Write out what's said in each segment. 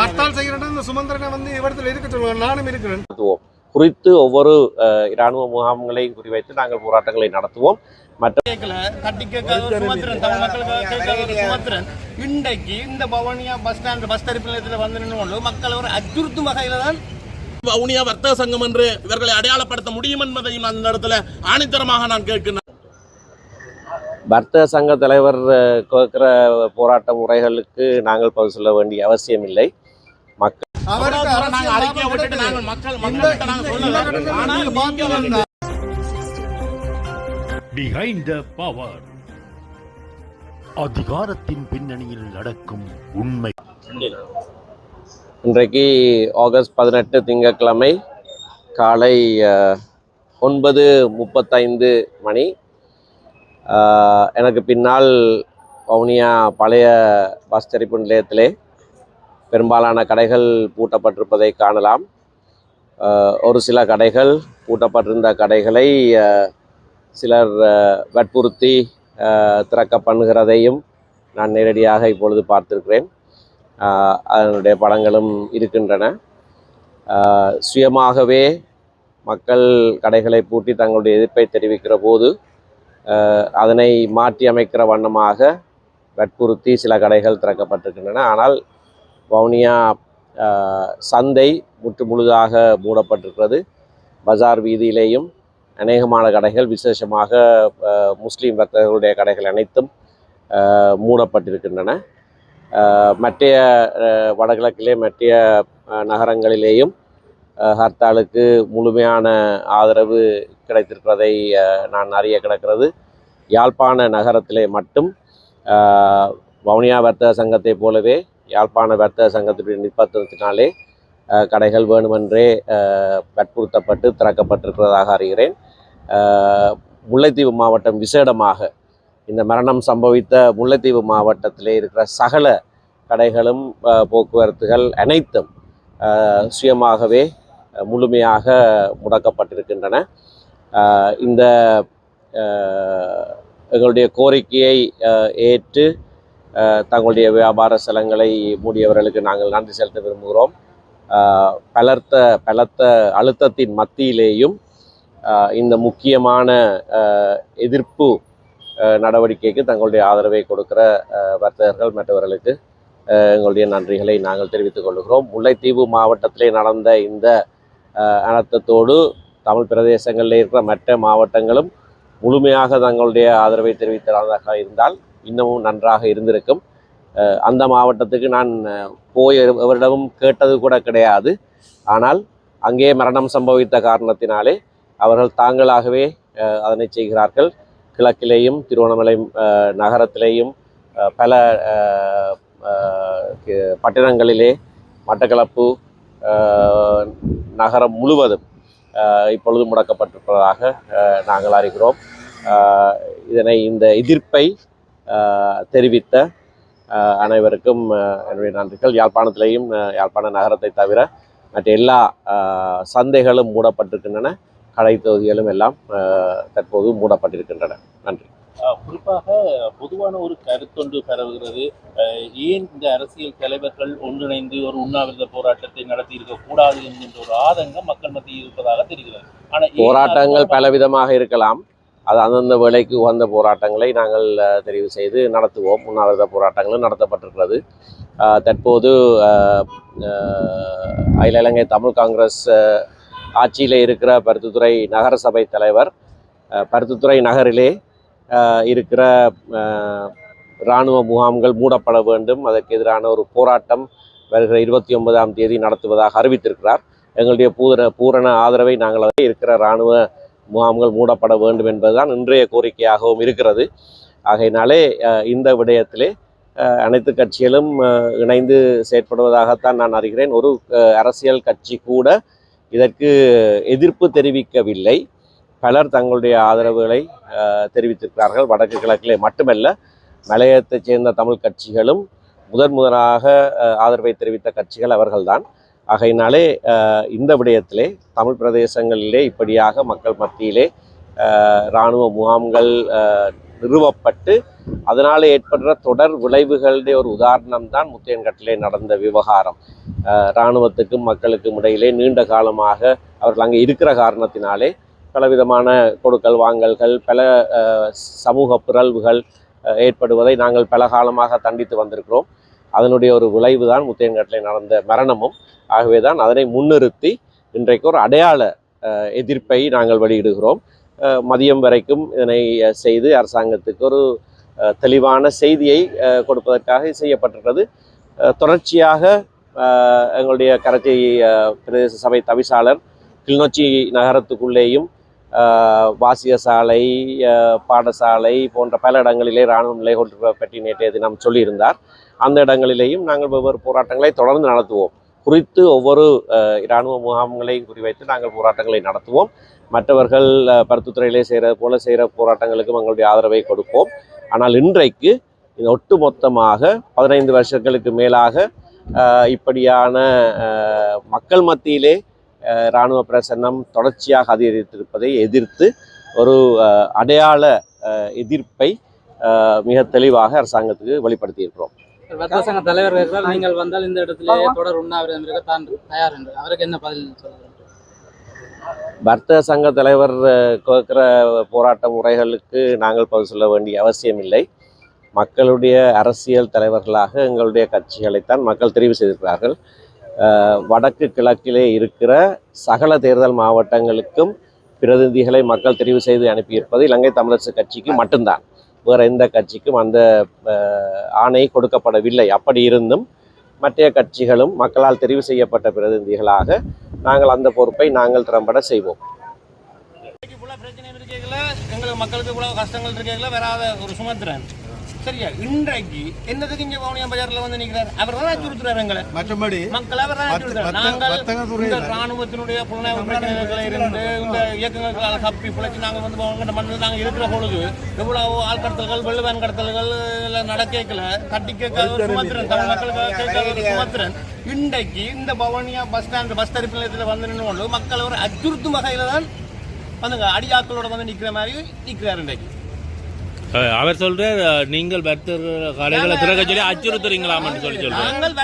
ஹர்த்தால் செய்கிறேன் இந்த சுமந்திரனை வந்து இவ்விடத்தில் இருக்க சொல்லுவாங்க? நானும் இருக்கிறேன். குறித்து ஒவ்வொரு இராணுவ முகாம்களையும் குறிவைத்து நாங்கள் போராட்டங்களை நடத்துவோம். இன்றைக்கு இந்த பவானியா பஸ் ஸ்டாண்ட் பஸ் தரிப்பு நிலையத்தில் வந்து நின்று மக்கள் ஒரு அச்சுறுத்தும் வகையில தான் வவுனியா வர்த்தக சங்கம் என்று இவர்களை அடையாளப்படுத்த முடியும் என்பதையும் அந்த இடத்துல ஆணித்தரமாக நான் கேட்கிறேன். வர்த்தக சங்க தலைவர் கேட்கிற போராட்ட முறைகளுக்கு நாங்கள் பதில் சொல்ல வேண்டிய அவசியம் இல்லை மக்கள் அதிகாரத்தின் பின்னணியில் நடக்கும் உண்மை. இன்றைக்கு ஆகஸ்ட் பதினெட்டு திங்கட்கிழமை காலை ஒன்பது முப்பத்தைந்து மணி. எனக்கு பின்னால் வவுனியா பழைய பஸ் தெரிப்பு நிலையத்திலே பெரும்பாலான கடைகள் பூட்டப்பட்டிருப்பதை காணலாம். ஒரு சில கடைகள் பூட்டப்பட்டிருந்த கடைகளை சிலர் வற்புறுத்தி திறக்க பண்ணுகிறதையும் நான் நேரடியாக இப்பொழுது பார்த்திருக்கிறேன். அதனுடைய படங்களும் இருக்கின்றன. சுயமாகவே மக்கள் கடைகளை பூட்டி தங்களுடைய எதிர்ப்பை தெரிவிக்கிற போது அதனை மாற்றி அமைக்கிற வண்ணமாக வற்புறுத்தி சில கடைகள் திறக்கப்பட்டிருக்கின்றன. ஆனால் வவுனியா சந்தை முற்று முழுதாக மூடப்பட்டிருக்கிறது. பஜார் வீதியிலேயும் அநேகமான கடைகள் விசேஷமாக முஸ்லீம் வர்த்தகர்களுடைய கடைகள் அனைத்தும் மூடப்பட்டிருக்கின்றன. மற்றைய வடகிழக்கிலே மற்றைய நகரங்களிலேயும் ஹர்த்தாலுக்கு முழுமையான ஆதரவு கிடைத்திருக்கிறதை நான் அறிய கிடக்கிறது. யாழ்ப்பாண நகரத்திலே மட்டும் வவுனியா வர்த்தக சங்கத்தை போலவே யாழ்ப்பாண வர்த்தக சங்கத்தினுடைய நிர்பந்தத்தினாலே கடைகள் வேணுமென்றே வற்புறுத்தப்பட்டு திறக்கப்பட்டிருக்கிறதாக அறிகிறேன். முல்லைத்தீவு மாவட்டம் விசேடமாக இந்த மரணம் சம்பவித்த முல்லைத்தீவு மாவட்டத்திலே இருக்கிற சகல கடைகளும் போக்குவரத்துகள் அனைத்தும் சுயமாகவே முழுமையாக முடக்கப்பட்டிருக்கின்றன. இந்த எங்களுடைய கோரிக்கையை ஏற்று தங்களுடைய வியாபார ஸ்தலங்களை மூடியவர்களுக்கு நாங்கள் நன்றி செலுத்த விரும்புகிறோம். பலர்த்த பலத்த அழுத்தத்தின் மத்தியிலேயும் இந்த முக்கியமான எதிர்ப்பு நடவடிக்கைக்கு தங்களுடைய ஆதரவை கொடுக்கிற வர்த்தகர்கள் மற்றவர்களுக்கு எங்களுடைய நன்றிகளை நாங்கள் தெரிவித்துக் கொள்கிறோம் முல்லைத்தீவு மாவட்டத்திலே நடந்த இந்த அனர்த்தத்தோடு தமிழ் பிரதேசங்களில் இருக்கிற மற்ற மாவட்டங்களும் முழுமையாக தங்களுடைய ஆதரவை தெரிவித்ததாக இருந்தால் இன்னமும் நன்றாக இருந்திருக்கும். அந்த மாவட்டத்துக்கு நான் போய் எவரிடமும் கேட்டது கூட கிடையாது. ஆனால் அங்கே மரணம் சம்பவித்த காரணத்தினாலே அவர்கள் தாங்களாகவே அதனை செய்கிறார்கள். கிழக்கிலேயும் திருவண்ணாமலை நகரத்திலேயும் பல பட்டணங்களிலே பட்டினங்களிலே மட்டக்களப்பு நகரம் முழுவதும் இப்பொழுது முடக்கப்பட்டிருப்பதாக நாங்கள் அறிகிறோம். இதனை இந்த எதிர்ப்பை தெரிவித்த அனைவருக்கும் என்னுடைய நன்றிகள். யாழ்ப்பாணத்திலேயும் யாழ்ப்பாண நகரத்தை தவிர மற்ற எல்லா சந்தைகளும் மூடப்பட்டிருக்கின்றன. கடை தொகுதிகளும் எல்லாம் தற்போது மூடப்பட்டிருக்கின்றன. நன்றி. குறிப்பாக பொதுவான ஒரு கருத்தொன்று பரவுகிறது. ஏன் இந்த அரசியல் தலைவர்கள் ஒன்றிணைந்து ஒரு உண்ணாவிரத போராட்டத்தை நடத்தி இருக்க கூடாது என்கின்ற ஒரு ஆதங்கம் மக்கள் மத்தியில் இருப்பதாக தெரிகிறது. ஆனா ஏன் போராட்டங்கள் பலவிதமாக இருக்கலாம். அது அந்தந்த வேலைக்கு உகந்த போராட்டங்களை நாங்கள் தெரிவு செய்து நடத்துவோம். உண்ணாவிரத போராட்டங்களும் நடத்தப்பட்டிருக்கிறது. தற்போது அகில இலங்கை தமிழ் காங்கிரஸ் ஆட்சியில் இருக்கிற பருத்தித்துறை நகர சபை தலைவர் பருத்தித்துறை நகரிலே இருக்கிற இராணுவ முகாம்கள் மூடப்பட வேண்டும். அதற்கு எதிரான ஒரு போராட்டம் வருகிற இருபத்தி ஒன்பதாம் தேதி நடத்துவதாக அறிவித்திருக்கிறார். எங்களுடைய பூர பூரண ஆதரவை நாங்கள் அதை இருக்கிற இராணுவ முகாம்கள் மூடப்பட வேண்டும் என்பதுதான் இன்றைய கோரிக்கையாகவும் இருக்கிறது. ஆகையினாலே இந்த விடயத்திலே அனைத்து கட்சிகளும் இணைந்து செயற்படுவதாகத்தான் நான் அறிகிறேன். ஒரு அரசியல் கட்சி கூட இதற்கு எதிர்ப்பு தெரிவிக்கவில்லை. பலர் தங்களுடைய ஆதரவுகளை தெரிவித்திருக்கிறார்கள். வடக்கு கிழக்கிலே மட்டுமல்ல மலையத்தைச் சேர்ந்த தமிழ் கட்சிகளும் முதன் முதலாக ஆதரவை தெரிவித்த கட்சிகள் அவர்கள்தான். ஆகையினாலே இந்த விடயத்திலே தமிழ் பிரதேசங்களிலே இப்படியாக மக்கள் மத்தியிலே இராணுவ முகாம்கள் நிறுவப்பட்டு அதனால் ஏற்படுற தொடர் விளைவுகளுடைய ஒரு உதாரணம் தான் முத்தையன்கட்டிலே நடந்த விவகாரம். இராணுவத்துக்கும் மக்களுக்கும் இடையிலே நீண்ட காலமாக அவர்கள் அங்கே இருக்கிற காரணத்தினாலே பலவிதமான கொடுக்கல் வாங்கல்கள் பல சமூக பிறழ்வுகள் ஏற்படுவதை நாங்கள் பல காலமாக தண்டித்து வந்திருக்கிறோம். அதனுடைய ஒரு விளைவு தான் முத்தையன்கட்டிலே நடந்த மரணமும். ஆகவே தான் அதனை முன்னிறுத்தி இன்றைக்கு ஒரு அடையாள எதிர்ப்பை நாங்கள் வெளியிடுகிறோம். மதியம் வரைக்கும் இதனை செய்து அரசாங்கத்துக்கு ஒரு தெளிவான செய்தியை கொடுப்பதற்காக செய்யப்பட்டிருக்கிறது. தொடர்ச்சியாக எங்களுடைய கரச்சி பிரதேச சபை தவிசாளர் கிளிநொச்சி நகரத்துக்குள்ளேயும் வாசிய சாலை பாடசாலை போன்ற பல இடங்களிலே இராணுவம் நிலை கொண்டு பற்றி நேற்றைய தினம் சொல்லியிருந்தார். அந்த இடங்களிலேயும் நாங்கள் வெவ்வேறு போராட்டங்களை தொடர்ந்து நடத்துவோம். குறித்து ஒவ்வொரு இராணுவ முகாம்களையும் குறிவைத்து நாங்கள் போராட்டங்களை நடத்துவோம். மற்றவர்கள் பருத்துத்துறையிலே பருத்தித்துறையிலே செய்கிறது போல செய்கிற போராட்டங்களுக்கும் எங்களுடைய ஆதரவை கொடுப்போம். ஆனால் இன்றைக்கு இது ஒட்டுமொத்தமாக பதினைந்து வருஷங்களுக்கு மேலாக இப்படியான மக்கள் மத்தியிலே இராணுவ பிரசன்னம் தொடர்ச்சியாக அதிகரித்திருப்பதை எதிர்த்து ஒரு அடையாள எதிர்ப்பை மிக தெளிவாக அரசாங்கத்துக்கு வெளிப்படுத்தியிருக்கிறோம். வர்த்தக சங்க தலைவர் இருக்கிறார். நீங்கள் வந்தால் இந்த இடத்திலேயே தொடர் உண்ணாவிரதம் இருக்க தான் தயார் என்று. அவருக்கு என்ன பதில் சொல்லுங்கள்? வர்த்தக சங்க தலைவர் கேட்கிற போராட்ட முறைகளுக்கு நாங்கள் பதில் சொல்ல வேண்டிய அவசியமில்லை மக்களுடைய அரசியல் தலைவர்களாக எங்களுடைய கட்சிகளைத்தான் மக்கள் தெரிவு செய்திருக்கிறார்கள். வடக்கு கிழக்கிலே இருக்கிற சகல தேர்தல் மாவட்டங்களுக்கும் பிரதிநிதிகளை மக்கள் தெரிவு செய்து அனுப்பியிருப்பது இலங்கை தமிழரசு கட்சிக்கு மட்டும்தான். வேறு எந்த கட்சிக்கும் அந்த ஆணை கொடுக்கப்படவில்லை. அப்படி இருந்தும் மற்ற கட்சிகளும் மக்களால் தெரிவு செய்யப்பட்ட பிரதிநிதிகளாக நாங்கள் அந்த பொறுப்பை நாங்கள் திறம்பட செய்வோம். எங்களுக்கு மக்களுக்கு இவ்வளவு கஷ்டங்கள் இருக்கீங்களா வராத ஒரு சுமத்துறேன் சரியா? இன்றைக்கு என்னதுக்கு இங்க வவுனியா பஜார்ல வந்து நிக்கிறார்? அவர் தான் அச்சுறுத்துறாரு எங்களை. மற்றபடி மக்கள் அவர் நாங்கள் இந்த ராணுவத்தினுடைய புலனாய்வு பிரச்சனைகளை இருந்து இந்த இயக்கங்களால் தப்பி பிழைச்சி நாங்கள் வந்து அவங்க மண்ணில் நாங்கள் இருக்கிற பொழுது எவ்வளவு ஆள் கடத்தல்கள் வெள்ளுவேன் கடத்தல்கள் நடக்கல தட்டி கேட்காத சுமத்திரன் தமிழ் மக்களுக்கு கேட்காத சுமத்திரன். இன்றைக்கு இந்த பவனியா பஸ் ஸ்டாண்ட் பஸ் தரிப்பு நிலையத்தில் வந்து நின்று மக்கள் ஒரு அச்சுறுத்தும் வகையில தான் வந்துங்க அடியாக்களோட வந்து நிக்கிற மாதிரி நிக்கிறார் இன்றைக்கு. அவர் சொல்றார் அஹ், நீங்கள் வர்த்தக கடைகளை திறக்க சொல்லி அச்சுறுத்துறீங்களாம்னு சொல்லி சொல்றாரு. நாங்கள்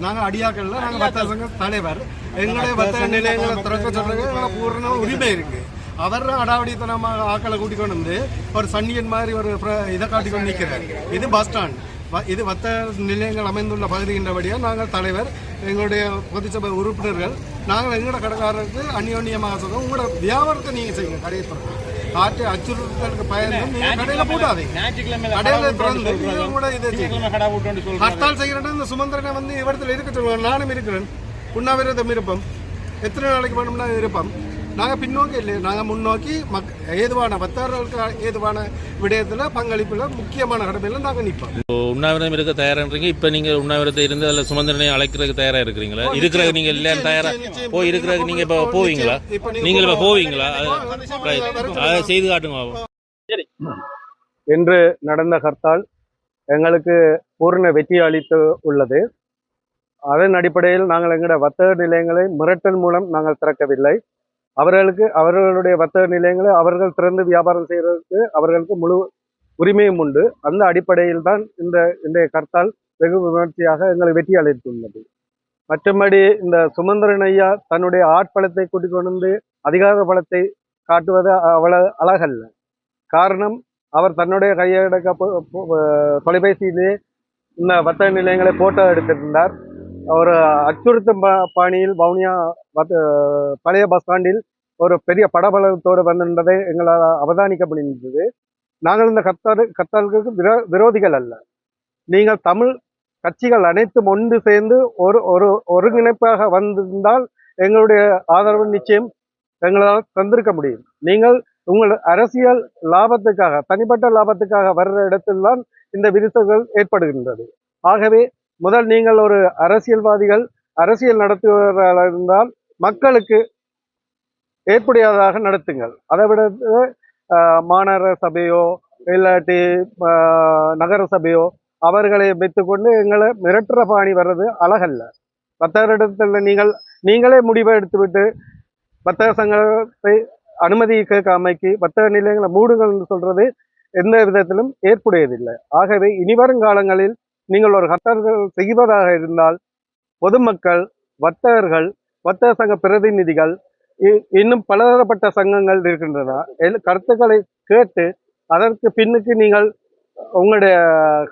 நாங்க அடியாக்கள்ல நாங்க வர்த்தக சங்க தலைவர். எங்களுடைய வர்த்தக நிலையங்களை திறக்க சொல்றது பூர்ண உரிமை இருக்கு. அவர் அடாவடித்தனமாக ஆக்களை கூட்டிக் கொண்டு வந்து ஒரு சன்னியன் மாதிரி ஒரு இதை காட்டிக் கொண்டு நிற்கிறார் இது பஸ் ஸ்டாண்ட். இது வர்த்தக நிலையங்கள் அமைந்துள்ள பகுதிகின்றபடியா நாங்கள் தலைவர் எங்களுடைய பொதுச்சபை உறுப்பினர்கள் நாங்கள் எங்களோட கடைக்காரருக்கு அந்யோன்யமாக சொல்றோம். உங்களோட வியாபாரத்தை நீங்க செய்யுங்க கடையை காற்று அச்சுறுத்தலுக்கு பயந்து கடையில ஞாயிற்றுக்கிழமையில கடையில கடை திறந்து. கூட இதை. ஹர்த்தால் செய்கிறேன். இந்த சுமந்திரனை வந்து இவ்விடத்தில் இருக்க சொல்லுவேன் நானும் இருக்கிறேன். உண்ணாவிரதம் இருப்போம். எத்தனை நாளைக்கு வேணும்னா இருப்போம். நாங்கள் பின்னோக்கி இல்லை. நாங்கள் முன்னோக்கி மக் ஏதுவான வர்த்தகர்களுக்கு ஏதுவான விடயத்தில் பங்களிப்பில் முக்கியமான கடமையில் நாங்கள் நிற்போம் உண்ணாவிரதம் இருக்க தயாரான்றீங்க. இப்ப நீங்க உண்ணாவிரதம் இருந்து அதுல சுமந்திரனை அழைக்கிறதுக்கு தயாரா இருக்கிறீங்களா? இருக்கிற நீங்க இல்லையா தயாரா? போய் இருக்கிறதுக்கு நீங்க இப்ப போவீங்களா? நீங்க இப்ப போவீங்களா? அது- செய்து காட்டுங்க. இன்று நடந்த ஹர்த்தால் எங்களுக்கு பூர்ண வெற்றி அளித்து உள்ளது. அதன் அடிப்படையில் நாங்கள் எங்களுடைய வர்த்தக நிலையங்களை மிரட்டல் மூலம் நாங்கள் திறக்கவில்லை. அவர்களுக்கு அவர்களுடைய வர்த்தக நிலையங்களை அவர்கள் திறந்து வியாபாரம் செய்வதற்கு அவர்களுக்கு முழு உரிமையும் உண்டு. அந்த அடிப்படையில் தான் இந்த இன்றைய கர்த்தால் வெகு விமர்சையாக எங்களை வெற்றி அளித்துள்ளது. மற்றபடி இந்த சுமந்திரன் ஐயா தன்னுடைய ஆட்பலத்தை கூட்டிக் கொண்டு வந்து அதிகார பலத்தை காட்டுவது அவ்வளவு அழகல்ல. காரணம் அவர் தன்னுடைய கையடக்க தொலைபேசியிலே இந்த வர்த்தக நிலையங்களை போட்டோ எடுத்திருந்தார். ஒரு அச்சுறுத்தும் பாணியில் வவுனியா பழைய பஸ் ஸ்டாண்டில் ஒரு பெரிய படபலத்தோடு வந்திருந்ததை எங்களால் அவதானிக்க முடிந்தது. நாங்கள் இந்த கத்தால் கத்தாலுக்கு விரோ விரோதிகள் அல்ல. நீங்கள் தமிழ் கட்சிகள் அனைத்தும் ஒன்று சேர்ந்து ஒரு ஒரு ஒருங்கிணைப்பாக வந்திருந்தால் எங்களுடைய ஆதரவு நிச்சயம் எங்களால் தந்திருக்க முடியும். நீங்கள் உங்கள் அரசியல் லாபத்துக்காக தனிப்பட்ட லாபத்துக்காக வர்ற இடத்தில்தான் இந்த விரிசல்கள் ஏற்படுகின்றது. ஆகவே முதல் நீங்கள் ஒரு அரசியல்வாதிகள் அரசியல் நடத்துவதாக இருந்தால் மக்களுக்கு ஏற்புடையதாக நடத்துங்கள். அதை விட மாநகர சபையோ இல்லாட்டி நகர சபையோ அவர்களை வைத்துக்கொண்டு எங்களை மிரட்டுற பாணி வர்றது அழகல்ல. வர்த்தகரிடத்தில் நீங்கள் நீங்களே முடிவை எடுத்துவிட்டு வர்த்தக சங்கத்தை அனுமதி கேட்காமைக்கு வர்த்தக நிலையங்களை மூடுங்கள் என்று சொல்றது எந்த விதத்திலும் ஏற்புடையதில்லை. ஆகவே இனிவரும் காலங்களில் நீங்கள் ஒரு ஹர்த்தால்கள் செய்வதாக இருந்தால் பொதுமக்கள் வர்த்தகர்கள் வர்த்தக சங்க பிரதிநிதிகள் இ- இன்னும் பலதரப்பட்ட சங்கங்கள் இருக்கின்றன. கருத்துக்களை கேட்டு அதற்கு பின்னுக்கு நீங்கள் உங்களுடைய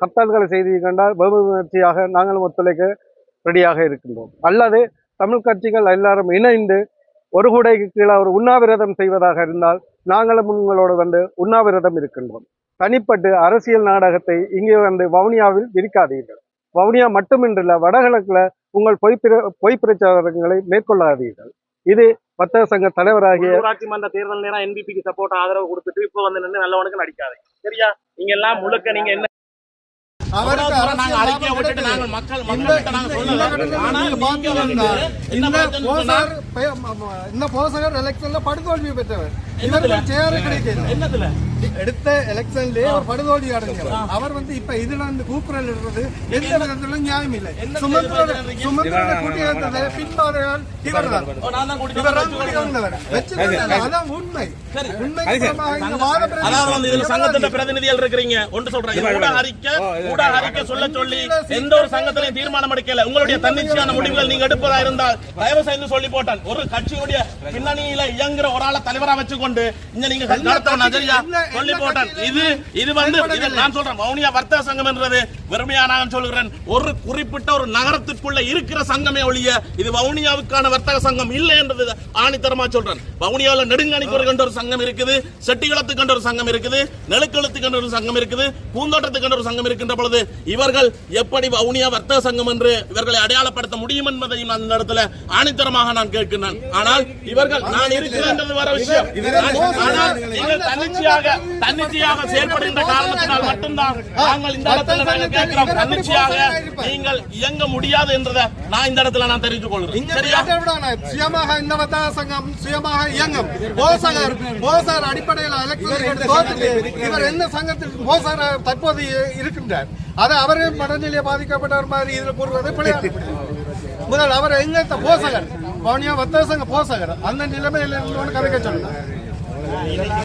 ஹர்த்தால்களை செய்தீர்கள் முயற்சியாக நாங்களும் ஒத்துழைக்க ரெடியாக இருக்கின்றோம். அல்லது தமிழ் கட்சிகள் எல்லாரும் இணைந்து ஒரு கூடைக்கு கீழே ஒரு உண்ணாவிரதம் செய்வதாக இருந்தால் நாங்களும் உங்களோடு வந்து உண்ணாவிரதம் இருக்கின்றோம். தனிப்பட்டு அரசியல் நாடகத்தை இங்கே வந்து வவுனியாவில் விரிக்காதீர்கள். வவுனியா மட்டுமின்றல்ல வடகிழக்குல உங்கள் பொய் பிர- பொய் பிரச்சாரங்களை மேற்கொள்ளாதீர்கள். இது வர்த்தக சங்க தலைவராகிய ஊராட்சி மன்ற தேர்தல் நேரம் என்பிபிக்கு சப்போர்ட் ஆதரவு கொடுத்துட்டு இப்போ வந்து நின்று நல்லவனுக்கு நடிக்காது சரியா? நீங்க எல்லாம் முழுக்க நீங்க என்ன இந்த போசகர் எலெக்ஷன்ல படுதோல்வி பெற்றவர். என்னதுல? எடுத்த ஒரு அடைஞ்சவர் அவர் வந்து இப்ப இதுல வந்து கூக்குரல் இடுறது எந்த விதத்திலும் நியாயம் இல்லை. சுமந்திரோட சுமந்திரோட பின்பாதையால் கூட்டி வந்தவர் அதான் உண்மை. பிரதிநிதிகள் இருக்கிறீங்க. ஒன்று சொல்றேன். இது ஊடக அறிக்கை சொல்ல சொல்லி எந்த ஒரு சங்கத்திலையும் தீர்மானம் எடுக்கல. உங்களுடைய தன்னிச்சையான முடிவுகள் நீங்க எடுப்பதா இருந்தால் தயவு செய்து சொல்லி போட்டான் ஒரு கட்சியுடைய பின்னணியில இயங்குற ஒரு ஆளை தலைவரா வச்சுக்கொண்டு இங்க நீங்க நடத்தணும் நஜரியா சொல்லி போட்டான் இது இது வந்து நான் சொல்றேன். வவுனியா வர்த்தக சங்கம் என்றது வெறுமையா நான் சொல்கிறேன் ஒரு குறிப்பிட்ட ஒரு நகரத்துக்குள்ள இருக்கிற சங்கமே ஒழிய இது வவுனியாவுக்கான வர்த்தக சங்கம் இல்லை என்றது ஆணித்தரமா சொல்றேன். வவுனியாவில் நெடுங்கணிக்கு கண்ட ஒரு சங்கம் இருக்குது செட்டிகுளத்துக்கு கண்ட ஒரு சங்கம் இருக்குது நெலுக்களத்துக்கு கண்ட ஒரு சங்கம் இருக்குது பூந்தோட்டத்துக்கு கண்ட ஒரு சங்கம் இருக்கின்ற பொழுது இவர்கள் எப்படி வவுனியா வர்த்தக சங்கம் என்று இவர்களை அடையாளப்படுத்த முடியும் என்பதையும் நான் இடத்துல ஆணித்தரமாக நான் கேட்கிறேன் ஆனால் இவர்கள் நான் இருக்கிறேன் வர விஷயம். ஆனால் நீங்கள் தன்னிச்சையாக தன்னிச்சையாக செயல்படுகின்ற காரணத்தினால் மட்டும்தான் நாங்கள் இந்த இடத்துல கேட்கிறோம் தன்னிச்சையாக நீங்கள் இயங்க முடியாது என்றதை நான் இந்த இடத்துல நான் தெரிவித்துக் கொள்கிறேன். சரியா? சுயமாக இந்த வர்த்தக சங்கம் சுயமாக இயங்கும். போசகர் போசகர் அடிப்படையில் எலக்ட்ரிக் இவர் எந்த சங்கத்தில் போசகர் தற்போது இருக்கின்றார். அதை அவரே மனநிலையை பாதிக்கப்பட்டவர் மாதிரி இதில் கூறுவது பிழையாக முதல் அவர் எங்க போசகர். வவுனியா வர்த்தக சங்க போசகர். அந்த நிலைமையில் கதைக்க சொல்லுங்க.